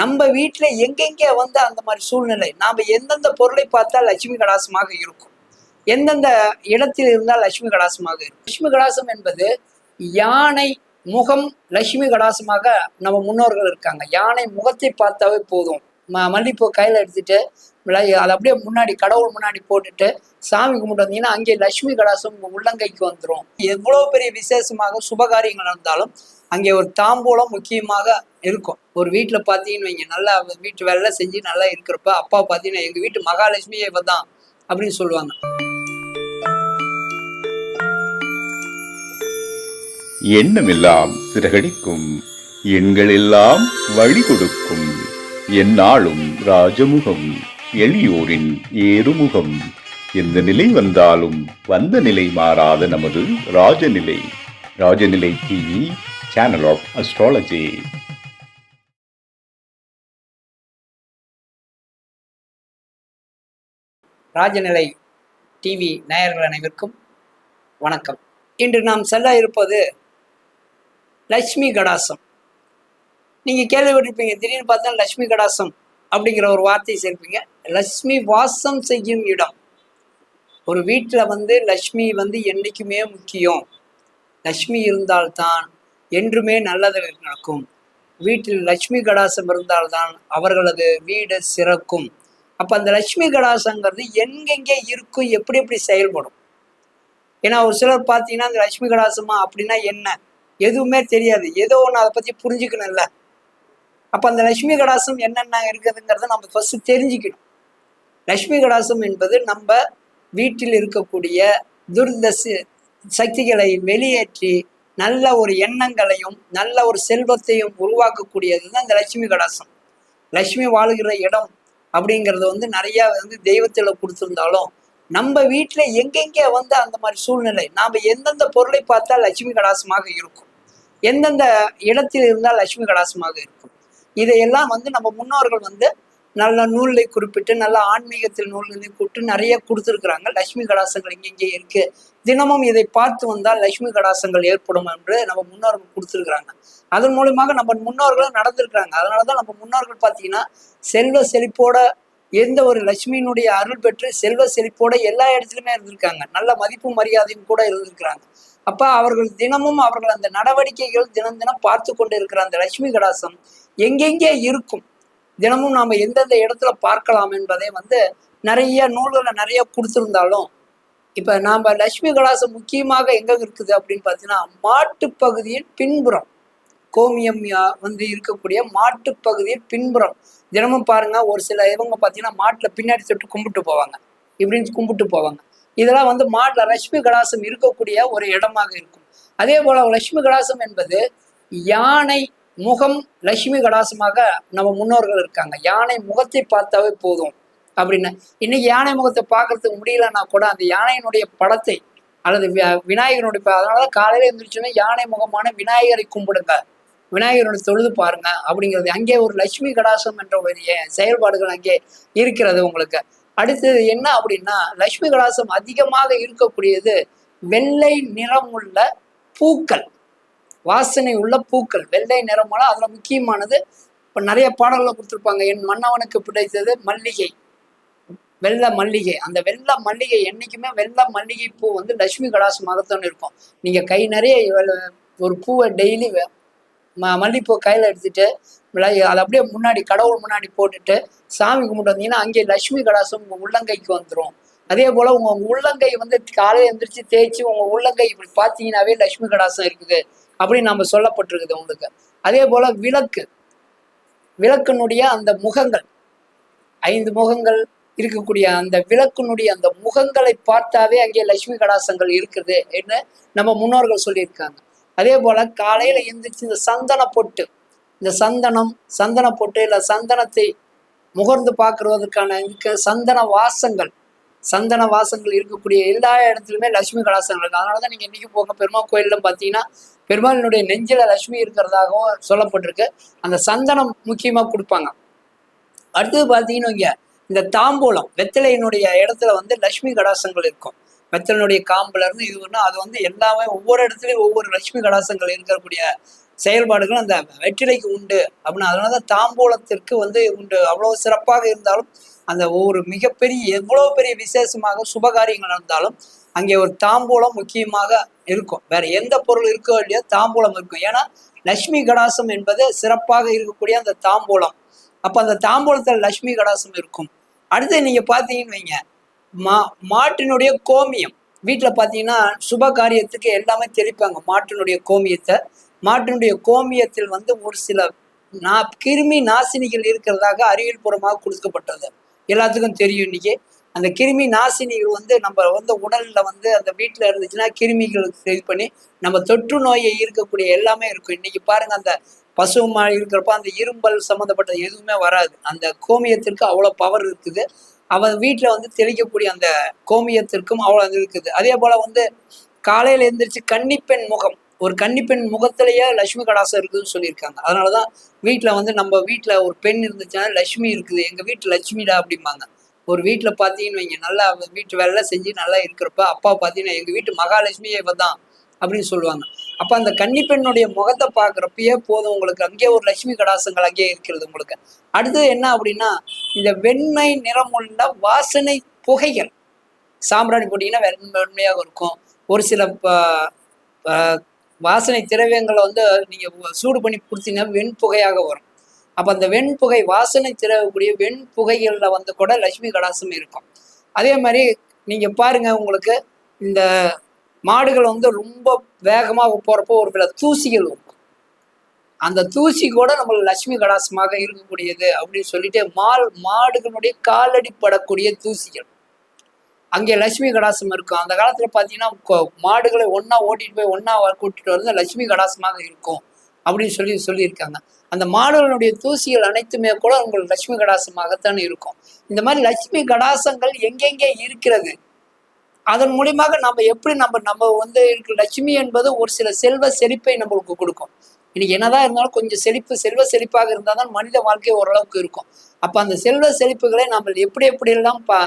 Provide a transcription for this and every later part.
நம்ம வீட்டில் எங்கெங்க வந்து அந்த மாதிரி சூழ்நிலை நாம் எந்தெந்த பொருளை பார்த்தா லட்சுமி கடாசமாக இருக்கும்? எந்தெந்த இடத்தில் இருந்தால் லட்சுமி கடாசமாக இருக்கும்? லட்சுமி கடாசம் என்பது யானை முகம் லட்சுமி கடாசமாக நம்ம முன்னோர்கள் இருக்காங்க. யானை முகத்தை பார்த்தாவே போதும். ம மல்லிப்பூ கையில் எடுத்துட்டு அதை அப்படியே முன்னாடி கடவுள் முன்னாடி போட்டுட்டு சாமி கும்பிட்டு வந்தீங்கன்னா அங்கே லட்சுமி கடாசம் உங்க உள்ளங்கைக்கு வந்துடும் எவ்வளவு பெரிய விசேஷமாக சுபகாரியங்கள் நடந்தாலும் அங்கே ஒரு தாம்பூலம் முக்கியமாக இருக்கும். ஒரு வீட்டில் பார்த்தீங்கன்னு வைங்க நல்லா வீட்டு வேலை செஞ்சு நல்லா இருக்கிறப்ப அப்பா பார்த்தீங்கன்னா எங்கள் வீட்டு மகாலட்சுமியே இவ தான் அப்படின்னு சொல்லுவாங்க. எண்ணமெல்லாம் சிறகடிக்கும் எண்களெல்லாம் வழி கொடுக்கும். எந்நாளும் ராஜமுகம் எளியோரின் ஏறுமுகம். எந்த நிலை வந்தாலும் வந்த நிலை மாறாத நமது Rajanilai. Rajanilai TV channel of astrology Rajanilai TV நேயர்கள் அனைவருக்கும் வணக்கம். இன்று நாம் செல்ல இருப்பது லட்சுமி கடாசம். நீங்கள் கேள்விப்பட்டிருப்பீங்க திடீர்னு பார்த்தா லட்சுமி கடாசம் அப்படிங்கிற ஒரு வார்த்தையை சேர்ப்பீங்க. லட்சுமி வாசம் செய்யும் இடம். ஒரு வீட்டில் வந்து லட்சுமி வந்து என்றைக்குமே முக்கியம். லட்சுமி இருந்தால்தான் என்றுமே நல்லது நடக்கும். வீட்டில் லட்சுமி கடாசம் இருந்தால்தான் அவர்களது வீடு சிறக்கும். அப்போ அந்த லட்சுமி கடாசங்கிறது எங்கெங்கே இருக்கும் எப்படி எப்படி செயல்படும்? ஏன்னா ஒரு சிலர் பார்த்தீங்கன்னா அந்த லட்சுமி கடாசமா அப்படின்னா என்ன? எதுவுமே தெரியாது. ஏதோ ஒன்று அதை பற்றி புரிஞ்சுக்கணும்ல. அப்போ அந்த லட்சுமி கடாசம் என்னென்ன இருக்குதுங்கிறத நம்ம ஃபர்ஸ்ட் தெரிஞ்சுக்கணும். லட்சுமி கடாசம் என்பது நம்ம வீட்டில் இருக்கக்கூடிய துர்தச சக்திகளை வெளியேற்றி நல்ல ஒரு எண்ணங்களையும் நல்ல ஒரு செல்வத்தையும் உருவாக்கக்கூடியது தான் இந்த லட்சுமி கடாசம். லட்சுமி வாழுகிற இடம் அப்படிங்கிறது வந்து நிறைய வந்து தெய்வத்தில் கொடுத்துருந்தாலும் நம்ம வீட்டில் எங்கெங்கே வந்து அந்த மாதிரி சூழ்நிலை நாம் எந்தெந்த பொருளை பார்த்தா லட்சுமி கடாசமாக இருக்கும் எந்தெந்த இடத்தில் இருந்தால் லட்சுமி கடாசமாக இருக்கும். இதையெல்லாம் வந்து நம்ம முன்னோர்கள் வந்து நல்ல நூலை குறிப்பிட்டு நல்ல ஆன்மீகத்தில் நூல்களை கூப்பிட்டு நிறைய கொடுத்துருக்குறாங்க. லட்சுமி கடாசங்கள் இங்கெங்கே இருக்கு. தினமும் இதை பார்த்து வந்தால் லட்சுமி கடாசங்கள் ஏற்படும் என்று நம்ம முன்னோர்கள் கொடுத்துருக்குறாங்க. அதன் மூலியமாக நம்ம முன்னோர்களும் நடந்திருக்கிறாங்க. அதனாலதான் நம்ம முன்னோர்கள் பார்த்தீங்கன்னா செல்வ செழிப்போட எந்த ஒரு லட்சுமியினுடைய அருள் பெற்று செல்வ செழிப்போட எல்லா இடத்துலையுமே இருந்திருக்காங்க. நல்ல மதிப்பு மரியாதையும் கூட இருந்திருக்கிறாங்க. அப்ப அவர்கள் தினமும் அவர்கள் அந்த நடவடிக்கைகள் தினம் தினம் பார்த்து கொண்டு இருக்கிற அந்த லட்சுமி கடாசம் எங்கெங்கே இருக்கும்? தினமும் நாம் எந்தெந்த இடத்துல பார்க்கலாம் என்பதை வந்து நிறைய நூல்களை நிறைய கொடுத்துருந்தாலும் இப்போ நாம் லட்சுமி கலாசம் முக்கியமாக எங்கே இருக்குது அப்படின்னு பார்த்தீங்கன்னா மாட்டு பகுதியின் பின்புறம். கோமியம் வந்து இருக்கக்கூடிய மாட்டு பகுதியின் பின்புறம். தினமும் பாருங்க ஒரு சில இவங்க பார்த்தீங்கன்னா மாட்டில் பின்னாடி தொட்டு கும்பிட்டு போவாங்க. இப்படின்னு கும்பிட்டு போவாங்க. இதெல்லாம் வந்து மாட்டில் லட்சுமி கலாசம் இருக்கக்கூடிய ஒரு இடமாக இருக்கும். அதே போல் லட்சுமி கலாசம் என்பது யானை முகம் லட்சுமி கடாசமாக நம்ம முன்னோர்கள் இருக்காங்க. யானை முகத்தை பார்த்தாவே போதும் அப்படின்னு. இன்னைக்கு யானை முகத்தை பார்க்கறதுக்கு முடியலன்னா கூட அந்த யானையினுடைய படத்தை அல்லது விநாயகனுடைய ப- அதனாலதான் காலையில எழுந்திரிச்சோன்னா யானை முகமான விநாயகரை கும்பிடுங்க. விநாயகரோட தொழுது பாருங்க அப்படிங்கிறது. அங்கே ஒரு லட்சுமி கடாசம் என்ற ஒரு செயல்பாடுகள் அங்கே இருக்கிறது உங்களுக்கு. அடுத்தது என்ன அப்படின்னா லட்சுமி கடாசம் அதிகமாக இருக்கக்கூடியது வெள்ளை நிறமுள்ள பூக்கள். வாசனை உள்ள பூக்கள் வெள்ளை நிறமான அதுல முக்கியமானது இப்போ நிறைய பாடல்களை கொடுத்துருப்பாங்க. என் மன்னவனுக்கு பிடித்தது மல்லிகை. வெள்ளை மல்லிகை. அந்த வெள்ளை மல்லிகை என்னைக்குமே வெள்ளை மல்லிகை பூ வந்து லட்சுமி கடாசமாகத்தான் இருக்கும். நீங்க கை நிறைய ஒரு பூவை டெய்லி ம மல்லிப்பூ கையில் எடுத்துட்டு அதை அப்படியே முன்னாடி கடவுள் முன்னாடி போட்டுட்டு சாமி கும்பிட்டு வந்தீங்கன்னா அங்கே லட்சுமி கடாசம் உங்க உள்ளங்கைக்கு வந்துடும் அதே போல உங்க உள்ளங்கை வந்து காலையில எந்திரிச்சு தேய்ச்சி உங்க உள்ளங்கை இப்படி பார்த்தீங்கன்னாவே லட்சுமி கடாசம் இருக்குது. அப்படின்னு நம்ம சொல்லப்பட்டிருக்குது உங்களுக்கு. அதே போல விளக்கு. விளக்கினுடைய அந்த முகங்கள். ஐந்து முகங்கள் இருக்கக்கூடிய அந்த விளக்கினுடைய அந்த முகங்களை பார்த்தாவே அங்கே லட்சுமி கடாசங்கள் இருக்குது என்று நம்ம முன்னோர்கள் சொல்லியிருக்காங்க. அதே போல காலையில எழுந்திரிச்சு இந்த சந்தன பொட்டு. இந்த சந்தனம் சந்தன பொட்டு இல்லை சந்தனத்தை முகர்ந்து பார்க்கறதுக்கான இதுக்கு சந்தன வாசங்கள். சந்தன வாசங்கள் இருக்கக்கூடிய எல்லா இடத்துலையுமே லட்சுமி கடாசங்கள் இருக்கு. அதனாலதான் நீங்க இன்னைக்கு போங்க. பெருமாள் கோயிலும் பார்த்தீங்கன்னா பெருமாளினுடைய நெஞ்சில லட்சுமி இருக்கிறதாகவும் சொல்லப்பட்டிருக்கு. அந்த சந்தனம் முக்கியமா கொடுப்பாங்க. அடுத்தது பார்த்தீங்கன்னா இங்க இந்த தாம்பூலம் வெத்தலையினுடைய இடத்துல வந்து லட்சுமி கடாசங்கள் இருக்கும். வெத்தலனுடைய காம்புல இருந்து இது ஒன்று அது வந்து எல்லாமே ஒவ்வொரு இடத்துலயும் ஒவ்வொரு லட்சுமி கடாசங்கள் இருக்கக்கூடிய செயல்பாடுகள் அந்த வெற்றிலைக்கு உண்டு அப்படின்னு. அதனால தான் தாம்பூலத்திற்கு வந்து உண்டு. அவ்வளோ சிறப்பாக இருந்தாலும் அந்த ஒரு மிகப்பெரிய எவ்வளோ பெரிய விசேஷமாக சுபகாரியங்கள் நடந்தாலும் அங்கே ஒரு தாம்பூலம் முக்கியமாக இருக்கும். வேற எந்த பொருள் இருக்கோ இல்லையோ தாம்பூலம் இருக்கும். ஏன்னா லட்சுமி கடாசம் என்பது சிறப்பாக இருக்கக்கூடிய அந்த தாம்பூலம். அப்போ அந்த தாம்பூலத்தில் லட்சுமி கடாசம் இருக்கும். அடுத்து நீங்க பார்த்தீங்கன்னு வைங்க. மா மாட்டினுடைய கோமியம். வீட்டில் பார்த்தீங்கன்னா சுப காரியத்துக்கு எல்லாமே தெளிப்பாங்க. மாட்டினுடைய கோமியத்தை மாட்டினுடைய கோமியத்தில் வந்து ஒரு சில நா கிருமி நாசினிகள் இருக்கிறதாக அறிவியல் பூர்வமாக கொடுக்கப்பட்டது. எல்லாத்துக்கும் தெரியும் இன்னைக்கு. அந்த கிருமி நாசினிகள் வந்து நம்ம வந்து உடலில் வந்து அந்த வீட்டில் இருந்துச்சுன்னா கிருமிகளுக்கு இது பண்ணி நம்ம தொற்று நோயை இருக்கக்கூடிய எல்லாமே இருக்கும். இன்னைக்கு பாருங்க அந்த பசு இருக்கிறப்ப அந்த இரும்பல் சம்மந்தப்பட்ட எதுவுமே வராது. அந்த கோமியத்திற்கு அவ்வளோ பவர் இருக்குது. அவன் வீட்டில் வந்து தெளிக்கக்கூடிய அந்த கோமியத்திற்கும் அவ்வளோ இருக்குது. அதே போல் வந்து காலையில் எழுந்திரிச்சு கன்னிப்பெண் முகம். ஒரு கன்னிப்பெண் முகத்திலேயே லட்சுமி கடாசம் இருக்குதுன்னு சொல்லியிருக்காங்க. அதனால தான் வீட்டில் வந்து நம்ம வீட்டில் ஒரு பெண் இருந்துச்சுன்னா லட்சுமி இருக்குது எங்கள் வீட்டு லட்சுமிடா அப்படிம்பாங்க. ஒரு வீட்டில் பார்த்தீங்கன்னு வைங்க நல்லா வீட்டு வேலை செஞ்சு நல்லா இருக்கிறப்ப அப்பா பார்த்தீங்கன்னா எங்கள் வீட்டு மகாலட்சுமியே இவ தான் அப்படின்னு சொல்லுவாங்க. அப்போ அந்த கன்னிப்பெண்ணுடைய முகத்தை பார்க்குறப்பயே போதும் உங்களுக்கு. அங்கேயே ஒரு லட்சுமி கடாசங்கள் அங்கேயே இருக்கிறது உங்களுக்கு. அடுத்தது என்ன அப்படின்னா இந்த வெண்மை உள்ள வாசனை புகைகள். சாம்பிராணி போட்டிங்கன்னா வெண்மையாக இருக்கும். ஒரு சில ப- வாசனை திரவியங்களை வந்து நீங்கள் சூடு பண்ணி கொடுத்தீங்கன்னா வெண்புகையாக வரும். அப்போ அந்த வெண்புகை வாசனை திரவக்கூடிய வெண்புகைகளில் வந்து கூட லட்சுமி கடாசம் இருக்கும். அதே மாதிரி நீங்கள் பாருங்கள் உங்களுக்கு இந்த மாடுகள் வந்து ரொம்ப வேகமாக போகிறப்போ ஒரு சில தூசிகள் இருக்கும். அந்த தூசி கூட நம்மளுக்கு லட்சுமி கடாசமாக இருக்கக்கூடியது அப்படின்னு சொல்லிட்டு மால் மாடுகளுடைய காலடி படக்கூடிய தூசிகள். அங்கே லட்சுமி கடாசம் இருக்கும். அந்த காலத்தில் பார்த்தீங்கன்னா மாடுகளை ஒன்றா ஓட்டிட்டு போய் ஒன்றா கூட்டிட்டு வந்து லட்சுமி கடாசமாக இருக்கும். அப்படின்னு சொல்லி சொல்லியிருக்காங்க. அந்த மாடுகளுடைய தூசிகள் அனைத்துமே கூட உங்களுக்கு லட்சுமி கடாசமாகத்தான் இருக்கும். இந்த மாதிரி லட்சுமி கடாசங்கள் எங்கெங்கே இருக்கிறது? அதன் மூலியமாக நம்ம எப்படி நம்ம நம்ம வந்து இருக்கிற லட்சுமி என்பது ஒரு சில செல்வ செழிப்பை நம்மளுக்கு கொடுக்கும். இன்னைக்கு என்னதான் இருந்தாலும் கொஞ்சம் செழிப்பு செல்வ செழிப்பாக இருந்தால் தான் மனித வாழ்க்கை ஓரளவுக்கு இருக்கும். அப்போ அந்த செல்வ செழிப்புகளை நம்ம எப்படி எப்படியெல்லாம் பா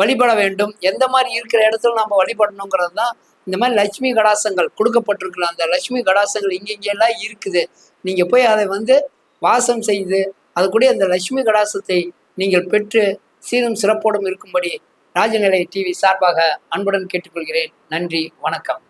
வழிபட வேண்டும். எந்த மாதிரி இருக்கிற இடத்துல நம்ம வழிபடணுங்கிறது தான் இந்த மாதிரி லட்சுமி கடாசங்கள் கொடுக்கப்பட்டிருக்கிற அந்த லட்சுமி கடாசங்கள் இங்கெங்கெல்லாம் இருக்குது. நீங்கள் போய் அதை வந்து வாசம் செய்து அது கூட அந்த லட்சுமி கடாசத்தை நீங்கள் பெற்று சீரும் சிறப்போடும் இருக்கும்படி ராஜநிலை டிவி சார்பாக அன்புடன் கேட்டுக்கொள்கிறேன். நன்றி வணக்கம்.